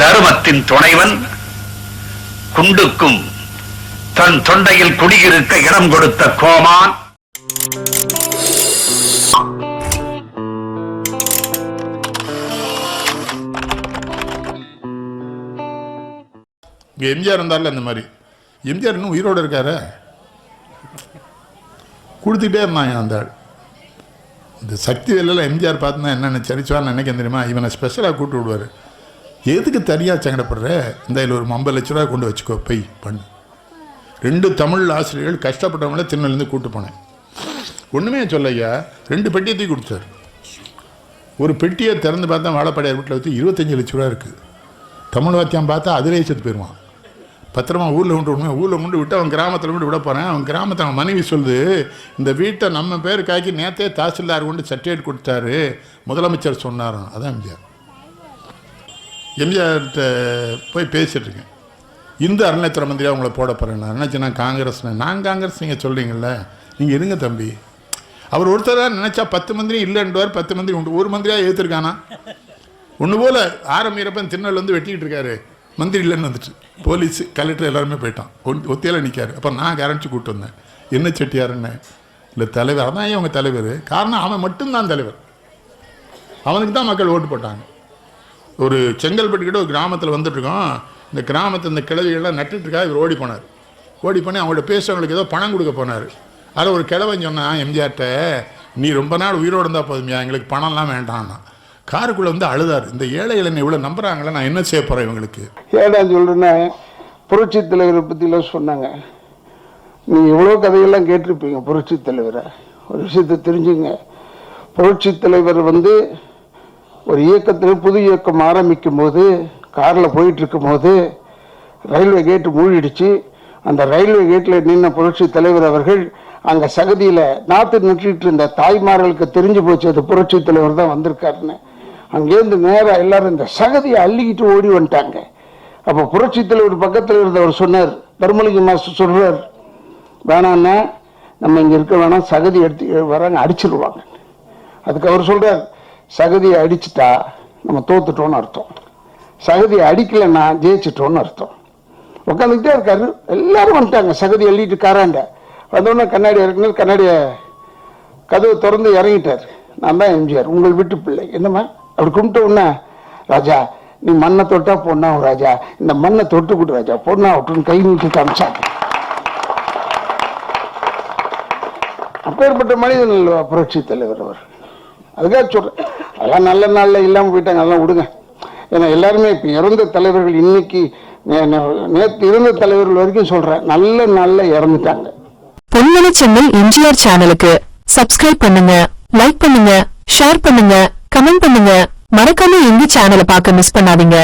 தருமத்தின் துணைவன் குண்டுக்கும் தன் தொண்டையில் குடியிருக்க இடம் கொடுத்த கோமான். இங்கே எம்ஜிஆர் இருந்தார்ல இந்த மாதிரி. எம்ஜிஆர் இன்னும் உயிரோடு இருக்காரு? கொடுத்துட்டே இருந்தாங்க அந்த ஆள். இந்த சக்தி வேலையில் எம்ஜிஆர் பார்த்துனா என்னென்ன சரிச்சுவான்னு நினைக்க தெரியுமா? இவனை ஸ்பெஷலாக கூப்பிட்டு விடுவார். எதுக்கு தனியாக சங்கடப்படுற? இந்த இதில் ஒரு ஐம்பது லட்ச ரூபா கொண்டு வச்சுக்கோ போய் பண்ணு. ரெண்டு தமிழ் ஆசிரியர்கள் கஷ்டப்பட்டவங்கள திருநெல்லேருந்து கூட்டு போனேன். ஒன்றுமே சொல்லையா ரெண்டு பெட்டியை தூக்கி கொடுத்தாரு. ஒரு பெட்டியை திறந்து பார்த்தா வாழப்படையார் வீட்டில் வச்சு இருபத்தஞ்சி லட்ச ரூபா இருக்குது தமிழ் வாத்தியம் பார்த்தா அதிலே செத்து போயிடுவான். பத்திரமா ஊரில் கொண்டு விடணும் ஊரில் கொண்டு விட்டு அவன் கிராமத்தில் கொண்டு விட போகிறேன் அவன் கிராமத்தில் அவன் மனைவி சொல்லுது இந்த வீட்டை நம்ம பேர் காய்க்கி நேற்றே தாசில்தார் கொண்டு சர்டிஃபிகேட் கொடுத்தாரு. முதலமைச்சர் சொன்னாராம். அதான் எம்ஜிஆர் எம்ஜிஆர்கிட்ட போய் பேசிகிட்ருக்கேன் இந்த இந்து அறநிலைத்துறை மந்திரியாக உங்களை போட போகிறேன் நான் நினச்சேன் நான் காங்கிரஸ் நான் காங்கிரஸ் நீங்கள் சொல்கிறீங்கள நீங்கள் இருங்க தம்பி. அவர் ஒருத்தராக நினச்சா பத்து மந்திரி இல்லைன்றவர் பத்து மந்திரி உண்டு. ஒரு மந்திரியாக ஏற்றுருக்கானா ஒன்று போல் ஆரம்பிக்கிறப்பன் திருநெல் வந்து வெட்டிக்கிட்டு இருக்காரு. மந்திரி இல்லைன்னு வந்துட்டு. போலீஸ் கலெக்டர் எல்லாருமே போயிட்டான். ஒன் ஒத்தையில் நிற்காரு அப்போ நான் கேரண்டி கூப்பிட்டு வந்தேன். என்ன செட்டியாருன்னு? இல்லை தலைவர். அதான் ஏன் உங்கள் தலைவர்? காரணம் அவன் மட்டும்தான் தலைவர். அவனுக்கு தான் மக்கள் ஓட்டு போட்டாங்க. ஒரு செங்கல்பட்டு கிட்ட ஒரு கிராமத்தில் வந்துட்டுருக்கோம். இந்த கிராமத்தில் இந்த கிழவிகள்லாம் நட்டுட்டுருக்கா இவர் ஓடி போனார். ஓடி பண்ணி அவங்கள்ட்ட பேசுறவங்களுக்கு ஏதோ பணம் கொடுக்க போனார். அதில் ஒரு கிழவன் சொன்னான் எம்ஜிஆர்ட்ட நீ ரொம்ப நாள் உயிரோடு இருந்தால் போதுமையா எங்களுக்கு பணம்லாம் வேண்டாம்னா. காருக்குள்ளே வந்து அழுதார். இந்த ஏழை இளைஞர் இவ்வளோ நம்புகிறாங்களே நான் என்ன செய்ய போகிறேன் இவங்களுக்கு? ஏடா சொல்கிறேன்னா புரட்சி தலைவரை பற்றிலாம் சொன்னாங்க. நீங்கள் எவ்வளோ கதையெல்லாம் கேட்டிருப்பீங்க புரட்சி தலைவரை. ஒரு விஷயத்தை தெரிஞ்சுங்க. புரட்சி தலைவர் வந்து ஒரு இயக்கத்தில் புது இயக்கம் ஆரம்பிக்கும் போது காரில் போயிட்டுருக்கும் போது ரயில்வே கேட்டு மூழ்கிடுச்சு. அந்த ரயில்வே கேட்டில் நின்ன புரட்சி தலைவர் அவர்கள் அங்கே சகதியில் நாற்று நின்றுட்டு இருந்த தாய்மார்களுக்கு தெரிஞ்சு போச்சு அது புரட்சி தலைவர் தான் வந்திருக்காருன்னு. அங்கேருந்து நேராக எல்லாரும் இந்த சகதியை அள்ளிக்கிட்டு ஓடி வந்துட்டாங்க. அப்போ புரட்சி தலைவர் பக்கத்தில் இருந்தவர் சொன்னார் தர்மலிங்க மாஸ்டர் சொல்கிறார் வேணான்னா நம்ம இங்கே இருக்க வேணாம் சகதி எடுத்து வராங்க அடிச்சிருவாங்க அதுக்கு அவர் சொல்கிறார் சகதியை அடிச்சிட்டா நம்ம தோத்துட்டோம்னு அர்த்தம். சகதியை அடிக்கலைன்னா ஜெயிச்சிட்டோம்னு அர்த்தம். உட்காந்துக்கிட்டே இருக்காரு. எல்லாரும் வந்துட்டாங்க. சகதி எழுதிட்டு காராண்ட. வந்தோடனே கண்ணாடி இறக்குனார் கண்ணாடியை கதவை திறந்து இறங்கிட்டார். நான் தான் எம்ஜிஆர். உங்கள் வீட்டு பிள்ளை. என்னம்மா? அப்படி கும்பிட்ட உடனே ராஜா நீ மண்ணை தொட்டா பொண்ணா ராஜா. இந்த மண்ணை தொட்டு கொடு ராஜா. பொண்ணா விட்டுன்னு கை நீட்டி காமிச்சாங்க. அப்பேற்பட்ட மனிதன் புரட்சி தலைவர் அவர்? அதுக்காக சொல்கிறேன் அதெல்லாம் நல்ல நாளில் இல்லாமல் போயிட்டாங்க. அதெல்லாம் விடுங்க. ஏன்னா எல்லாருமே இப்போ இறந்த தலைவர்கள் இன்னைக்கு நேற்று இறந்த இருந்த தலைவர்கள் வரைக்கும் சொல்கிறேன் நல்ல நாளில் இறந்துட்டாங்க. பொன்மன சென்னை எம்ஜிஆர் சேனலுக்கு சப்ஸ்கிரைப் பண்ணுங்க லைக் பண்ணுங்க ஷேர் பண்ணுங்க கமெண்ட் பண்ணுங்க. மறக்காம எங்க சேனலை பார்க்க மிஸ் பண்ணாதீங்க.